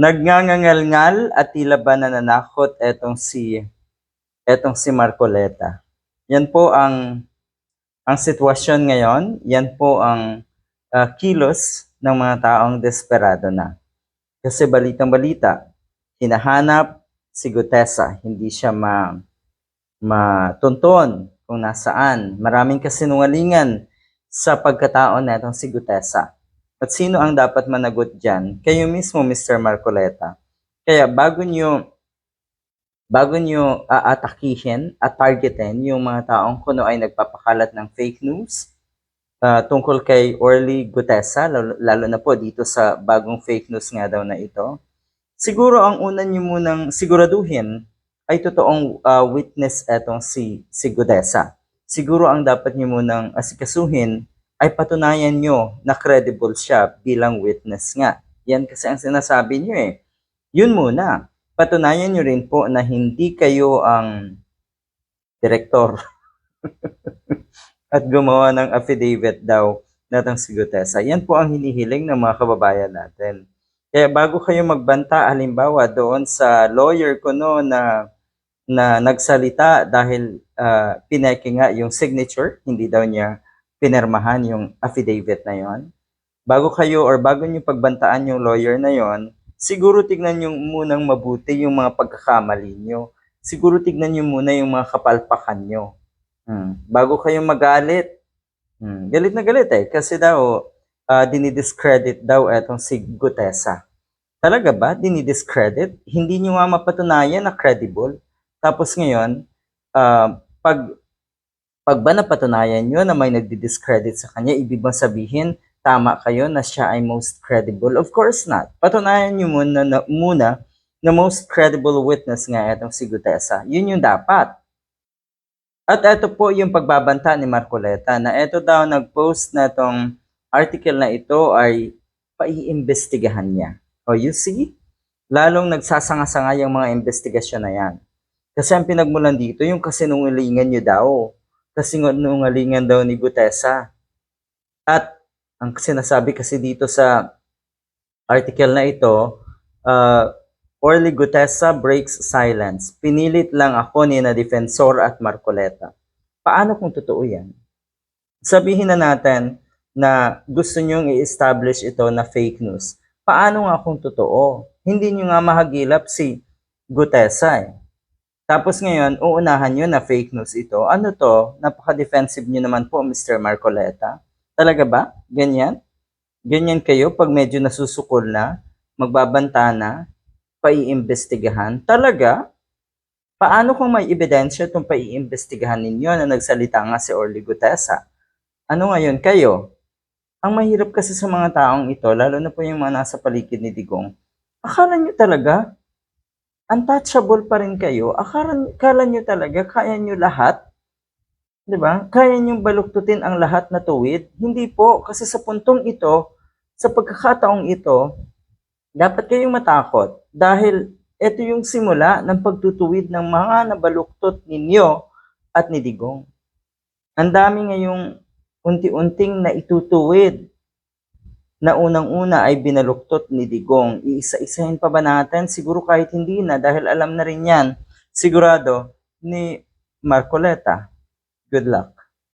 Nagngangangal-ngal at tila ba nananakot etong si etong si Marcoleta. Yan po ang ang sitwasyon ngayon, yan po ang ah, kilos ng mga taong desperado na. Kasi balitang-balita, hinahanap si Gutesa, hindi siya ma matunton kung nasaan. Maraming kasinungalingan sa pagkataon na itong si Gutesa. At sino ang dapat managot dyan? Kayo mismo, Mr. Marcoleta. Kaya bago nyo bago nyo aatakihin at targetin yung mga taong kuno ay nagpapakalat ng fake news ah, tungkol kay Orly Gutesa, lalo, lalo na po dito sa bagong fake news nga daw na ito, siguro ang una nyo munang siguraduhin ay totoong ah, witness etong si, si Gutesa. Siguro ang dapat nyo munang asikasuhin ay patunayan nyo na credible siya bilang witness nga. Yan kasi ang sinasabi nyo eh. Yun muna patunayan nyo rin po na hindi kayo ang direktor at gumawa ng affidavit daw natang si Gutesa. Yan po ang hinihiling ng mga kababayan natin. Kaya bago kayo magbanta, halimbawa doon sa lawyer ko no na na nagsalita dahil uh, pineke nga yung signature, hindi daw niya pinirmahan yung affidavit na yon. Bago kayo or bago niyo pagbantaan yung lawyer na yon, siguro tignan nyo munang mabuti yung mga pagkakamali nyo. Siguro tignan nyo muna yung mga kapalpakan nyo. Hmm. Bago kayong magalit. Hmm. Galit na galit eh. Kasi daw, uh, dinidiscredit daw etong si Gutesa. Talaga ba? Dinidiscredit? Hindi nyo nga mapatunayan na credible. Tapos ngayon, uh, pag pag ba napatunayan nyo na may nagdi-discredit sa kanya, ibig bang sabihin, tama kayo na siya ay most credible? Of course not. Patunayan nyo muna na, muna na most credible witness nga itong si Gutesa. Yun yung dapat. At ito po yung pagbabanta ni Marcoleta na ito daw nag-post na itong article na ito ay paiimbestigahan niya. O you see? Lalong nagsasanga-sanga yung mga investigasyon na yan. Kasi ang pinagmulan dito, yung kasinungalingan nyo daw. Kasinungalingan daw ni Gutesa. At ang sinasabi kasi dito sa article na ito, uh, Orly Gutesa breaks silence. Pinilit lang ako ni na defensor at Marcoleta. Paano kung totoo yan? Sabihin na natin na gusto nyong i-establish ito na fake news. Paano nga kung totoo? Hindi nyo nga mahagilap si Gutesa eh. Tapos ngayon, uunahan nyo na fake news ito. Ano to? Napaka-defensive nyo naman po, Mr. Marcoleta. Talaga ba? Ganyan? Ganyan kayo pag medyo nasusukol na, magbabanta na, paiimbestigahan? Talaga? Paano kung may ebidensya itong paiimbestigahan ninyo na nagsalita nga si Orly Gutesa? Ano ngayon kayo? Ang mahirap kasi sa mga taong ito, lalo na po yung mga nasa paligid ni Digong, akala nyo talaga, untouchable pa rin kayo, akala, akala nyo talaga, kaya nyo lahat, 'di ba? Kaya niyong baluktutin ang lahat na tuwid? Hindi po, kasi sa puntong ito, sa pagkakataong ito, dapat kayong matakot dahil ito yung simula ng pagtutuwid ng mga nabaluktot ninyo at ni Digong. Ang dami ngayong unti-unting na itutuwid na unang-una ay binaluktot ni Digong. Iisa-isahin pa ba natin? Siguro kahit hindi na dahil alam na rin yan, sigurado, ni Marcoleta. Good luck.